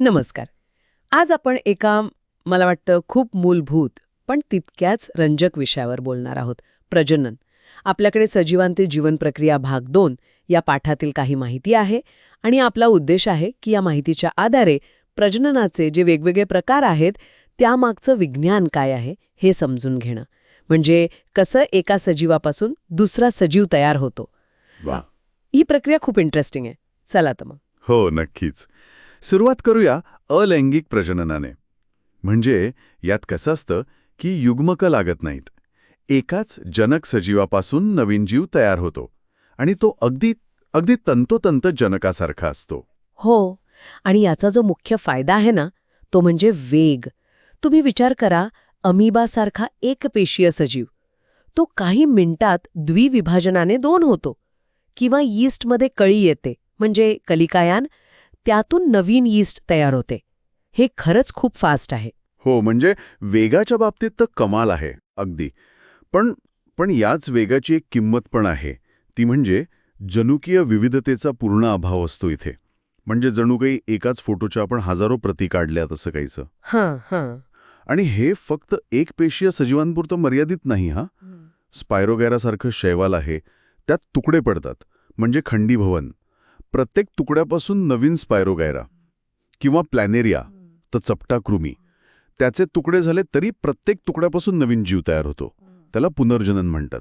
नमस्कार. आज आपण एका मला वाटतं खूप मूलभूत पण तितक्याच रंजक विषयावर बोलणार आहोत. प्रजनन. आपल्याकडे सजीवांतील जीवन प्रक्रिया भाग दोन या पाठातील काही माहिती आहे आणि आपला उद्देश आहे की या माहितीच्या आधारे प्रजननाचे जे वेगवेगळे प्रकार आहेत त्यामागचं विज्ञान काय आहे हे समजून घेणं. म्हणजे कसं एका सजीवापासून दुसरा सजीव तयार होतो. ही प्रक्रिया खूप इंटरेस्टिंग आहे. चला तर मग. हो नक्कीच. सुरुवात करूया अलैंगिक प्रजननाने. म्हणजे यात कसं असतं की युग्मक लागत नाहीत. एकाच जनक सजीवापासून नवीन जीव तयार होतो आणि तो अगदी अगदी तंतोतंत जनकासारखा असतो. हो आणि याचा जो मुख्य फायदा आहे ना तो म्हणजे वेग. तुम्ही विचार करा अमिबासारखा एकपेशीय सजीव तो काही मिनिटात द्विविभाजनाने दोन होतो किंवा यीस्टमध्ये कळी येते म्हणजे कलिकायान त्यातून नवीन यीस्ट तयार होते. हे खरंच खूप फास्ट आहे. हो म्हणजे वेगाच्या बाबतीत तर कमाल आहे अगदी. पण पण याच वेगाची एक किंमत पण आहे. ती म्हणजे जनुकीय विविधतेचा पूर्ण अभाव असतो इथे. म्हणजे जणू काही एकाच फोटोच्या आपण हजारो प्रती काढल्या तसं काहीचं हां हां. आणि हे फक्त एक पेशीय सजीवांपुरतं मर्यादित नाही हा? स्पायरोगॅरासारखं शैवाल आहे. त्यात तुकडे पडतात. म्हणजे खंडीभवन. प्रत्येक तुकड्यापासून नवीन स्पायरोगायरा किंवा प्लॅनेरिया तर चपटा कृमी त्याचे तुकडे झाले तरी प्रत्येक तुकड्यापासून नवीन जीव तयार होतो. त्याला पुनर्जनन म्हणतात.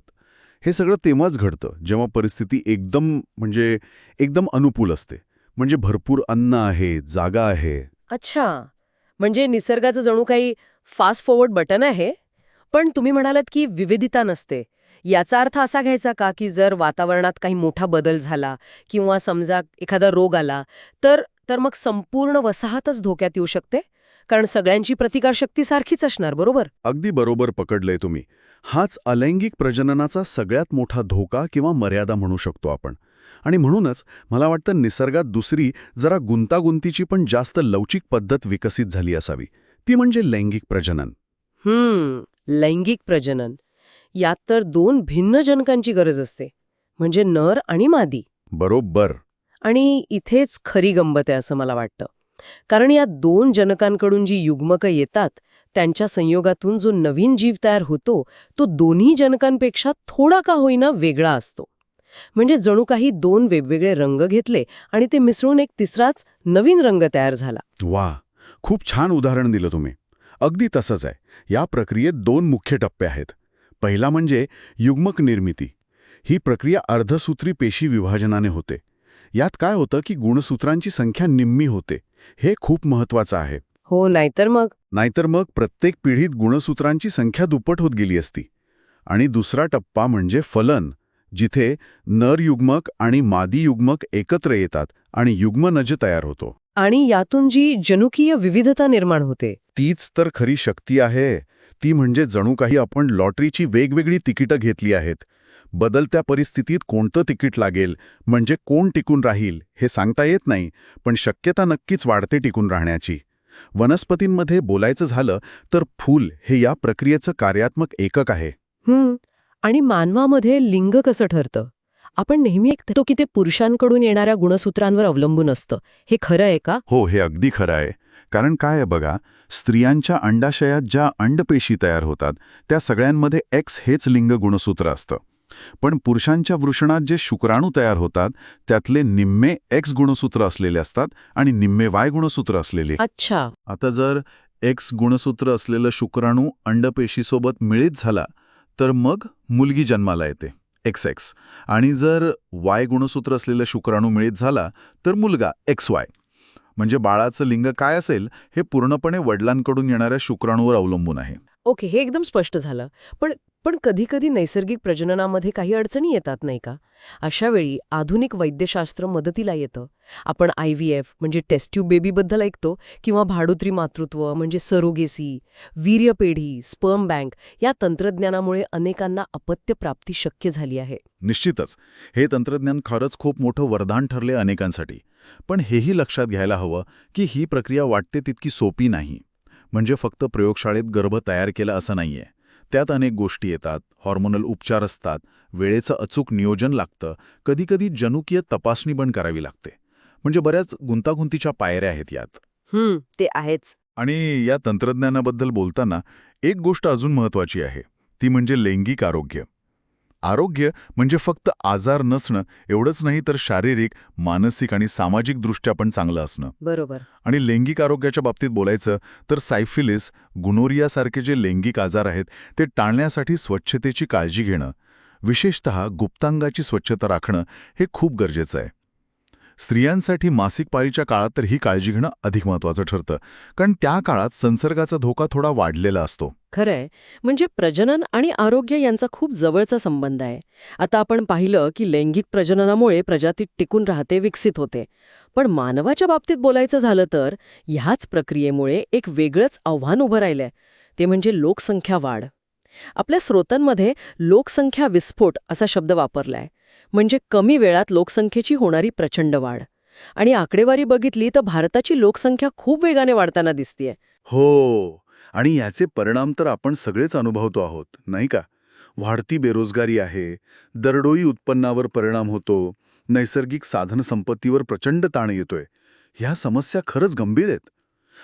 हे सगळं तेव्हाच घडतं जेव्हा परिस्थिती एकदम म्हणजे एकदम अनुकूल असते. म्हणजे भरपूर अन्न आहे जागा आहे. अच्छा. म्हणजे निसर्गाचं जणू काही फास्ट फॉरवर्ड बटन आहे? पण तुम्ही म्हणालात की विविधता नसते. याचा अर्थ असा घ्यायचा का की जर वातावरणात काही मोठा बदल झाला किंवा समजा एखादा रोग आला तर तर मग संपूर्ण वसाहतच धोक्यात येऊ शकते? कारण सगळ्यांची प्रतिकारशक्ती सारखीच असणार बरोबर? अगदी बरोबर पकडलंय तुम्ही. हाच अलैंगिक प्रजननाचा सगळ्यात मोठा धोका किंवा मर्यादा म्हणू शकतो आपण. आणि म्हणूनच मला वाटतं निसर्गात दुसरी जरा गुंतागुंतीची पण जास्त लवचिक पद्धत विकसित झाली असावी. ती म्हणजे लैंगिक प्रजनन. हम्म लैंगिक प्रजनन. यात तर दोन भिन्न जनकांची गरज असते म्हणजे नर आणि मादी. बरोबर. आणि इथेच खरी गंमत आहे असं मला वाटतं. कारण या दोन जनकांकडून जी युग्मकं येतात त्यांच्या संयोगातून जो नवीन जीव तयार होतो तो दोन्ही जनकांपेक्षा थोडा का होईना वेगळा असतो. म्हणजे जणू काही दोन वेगवेगळे रंग घेतले आणि ते मिसळून एक तिसराच नवीन रंग तयार झाला. वा खूप छान उदाहरण दिलं तुम्ही. अगदी तसंच आहे. या प्रक्रियेत दोन मुख्य टप्पे आहेत. पहिला म्हणजे युग्मक निर्मिती. ही प्रक्रिया अर्धसूत्री पेशी विभाजनाने होते. यात काय होतं की गुणसूत्रांची संख्या निम्मी होते. हे खूप महत्वाचं आहे. हो नाहीतर मग? नाहीतर मग प्रत्येक पिढीत गुणसूत्रांची संख्या दुप्पट होत गेली असती. आणि दुसरा टप्पा म्हणजे फलन जिथे नर युग्मक आणि मादी युग्मक एकत्र येतात आणि युग्मनज तयार होतो. आणि यातून जी जनुकीय विविधता निर्माण होते. तीच तर खरी शक्ती आहे. ती म्हणजे जणू काही आपण लॉटरीची वेगवेगळी तिकीटं घेतली आहेत. बदलत्या परिस्थितीत कोणतं तिकीट लागेल म्हणजे कोण टिकून राहील हे सांगता येत नाही पण शक्यता नक्कीच वाढते टिकून राहण्याची. वनस्पतींमध्ये बोलायचं झालं तर फूल हे या प्रक्रियेचं कार्यात्मक एकक आहे. आणि मानवामध्ये लिंग कसं ठरतं? आपण नेहमी ऐकतो की ते पुरुषांकडून येणाऱ्या गुणसूत्रांवर अवलंबून असतं. हे खरं आहे का? हो हे अगदी खरं आहे. कारण काय आहे बघा स्त्रियांच्या अंडाशयात ज्या अंडपेशी तयार होतात त्या सगळ्यांमध्ये एक्स हेच लिंग गुणसूत्र असतं. पण पुरुषांच्या वृषणात जे शुक्राणू तयार होतात त्यातले निम्मे एक्स गुणसूत्र असलेले असतात आणि निम्मे वाय गुणसूत्र असलेले. अच्छा. आता जर एक्स गुणसूत्र असलेलं शुक्राणू अंडपेशीसोबत मिळित झाला तर मग मुलगी जन्माला येते एक्स एक्स आणि जर वाय गुणसूत्र असलेलं शुक्राणू मिळित झाला तर मुलगा एक्स वाय म्हणजे बाळाचं लिंग काय असेल हे पूर्णपणे वडिलांकडून येणाऱ्या शुक्राणूवर अवलंबून आहे. ओके हे एकदम स्पष्ट झालं. पण पण कधीकधी नैसर्गिक प्रजननामध्ये काही अडचणी येतात नाही का? अशा वेळी आधुनिक वैद्यशास्त्र मदतीला येतं. आपण आय व्ही एफ म्हणजे टेस्ट्यूब बेबीबद्दल ऐकतो किंवा भाडोत्री मातृत्व म्हणजे सरोगेसी वीर्यपेढी स्पर्म बँक या तंत्रज्ञानामुळे अनेकांना अपत्य प्राप्ती शक्य झाली आहे. निश्चितच. हे तंत्रज्ञान खरंच खूप मोठं वरदान ठरले अनेकांसाठी. पण हेही लक्षात घ्यायला हवं की ही प्रक्रिया वाटते तितकी सोपी नाही. म्हणजे फक्त प्रयोगशाळेत गर्भ तयार केला असं नाहीये. त्यात अनेक गोष्टी येतात हॉर्मोनल उपचार असतात वेळेचं अचूक नियोजन लागतं कधीकधी जनुकीय तपासणी पण करावी लागते. म्हणजे बऱ्याच गुंतागुंतीच्या पायऱ्या आहेत यात. हम्म ते आहेच. आणि या तंत्रज्ञानाबद्दल बोलताना एक गोष्ट अजून महत्वाची आहे ती म्हणजे लैंगिक आरोग्य. आरोग्य म्हणजे फक्त आजार नसणं एवढंच नाही तर शारीरिक मानसिक आणि सामाजिकदृष्ट्या पण चांगलं असणं. बरोबर. आणि लैंगिक आरोग्याच्या बाबतीत बोलायचं तर सायफिलिस गुनोरियासारखे जे लैंगिक आजार आहेत ते टाळण्यासाठी स्वच्छतेची काळजी घेणं विशेषत गुप्तांगाची स्वच्छता राखणं हे खूप गरजेचं आहे. स्त्रियांसाठी मासिक पाळीच्या काळात तर ही काळजी घेणं अधिक महत्त्वाचं ठरतं. कारण त्या काळात संसर्गाचा धोका थोडा वाढलेला असतो. खरंय. म्हणजे प्रजनन आणि आरोग्य यांचा खूप जवळचा संबंध आहे. आता आपण पाहिलं की लैंगिक प्रजननामुळे प्रजाती टिकून राहते विकसित होते. पण मानवाच्या बाबतीत बोलायचं झालं तर ह्याच प्रक्रियेमुळे एक वेगळंच आव्हान उभं राहिलंय. ते म्हणजे लोकसंख्या वाढ. आपल्या स्रोतांमध्ये लोकसंख्या विस्फोट असा शब्द वापरलाय. म्हणजे कमी वेळात लोकसंख्येची होणारी प्रचंड वाढ. आणि आकडेवारी बघितली तर भारताची लोकसंख्या खूप वेगाने वाढताना दिसतीये. हो आणि याचे परिणाम तर आपण सगळेच अनुभवतो आहोत नाही का? वाढती बेरोजगारी आहे दरडोई उत्पन्नावर परिणाम होतो नैसर्गिक साधनसंपत्तीवर प्रचंड ताण येतोय. ह्या समस्या खरंच गंभीर आहेत.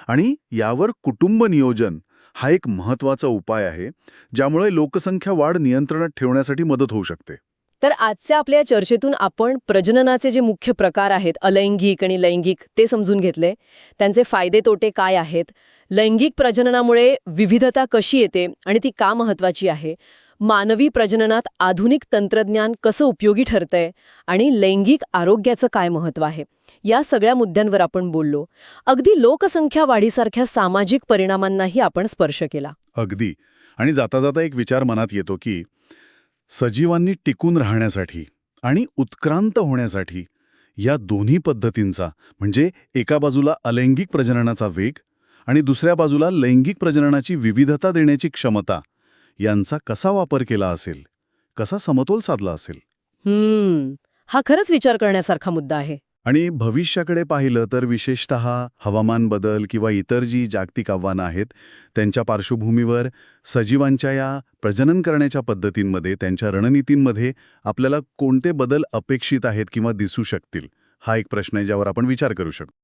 आणि यावर कुटुंब नियोजन हा एक महत्त्वाचा उपाय आहे ज्यामुळे लोकसंख्या वाढ नियंत्रणात ठेवण्यासाठी मदत होऊ शकते. तर आजच्या आपल्या चर्चेतून आपण प्रजननाचे जे मुख्य प्रकार आहेत अलैंगिक आणि लैंगिक ते समजून घेतले. त्यांचे फायदे तोटे काय आहेत? लैंगिक प्रजननामुळे विविधता कशी येते आणि ती का महत्वाची आहे? मानवी प्रजननात आधुनिक तंत्रज्ञान कसं उपयोगी ठरतंय आणि लैंगिक आरोग्याचं काय महत्त्व आहे या सगळ्या मुद्द्यांवर आपण बोललो. अगदी लोकसंख्या वाढीसारख्या सामाजिक परिणामांनाही आपण स्पर्श केला. अगदी. आणि जाता जाता एक विचार मनात येतो की सजीवांनी टिकून राहण्यासाठी आणि उत्क्रांत होण्यासाठी या दोन्ही पद्धतींचा म्हणजे एका बाजूला अलैंगिक प्रजननाचा वेग आणि दुसऱ्या बाजूला लैंगिक प्रजननाची विविधता देण्याची क्षमता यांचा कसा वापर केला असेल? कसा समतोल साधला असेल? हम्म. हा खरंच विचार करण्यासारखा मुद्दा आहे. आणि भविष्याकडे पाहिलं तर विशेषत हवामान बदल किंवा इतर जी जागतिक आव्हानं आहेत त्यांच्या पार्श्वभूमीवर सजीवांच्या या प्रजनन करण्याच्या पद्धतींमध्ये त्यांच्या रणनीतींमध्ये आपल्याला कोणते बदल अपेक्षित आहेत किंवा दिसू शकतील? हा एक प्रश्न आहे ज्यावर आपण विचार करू शकतो.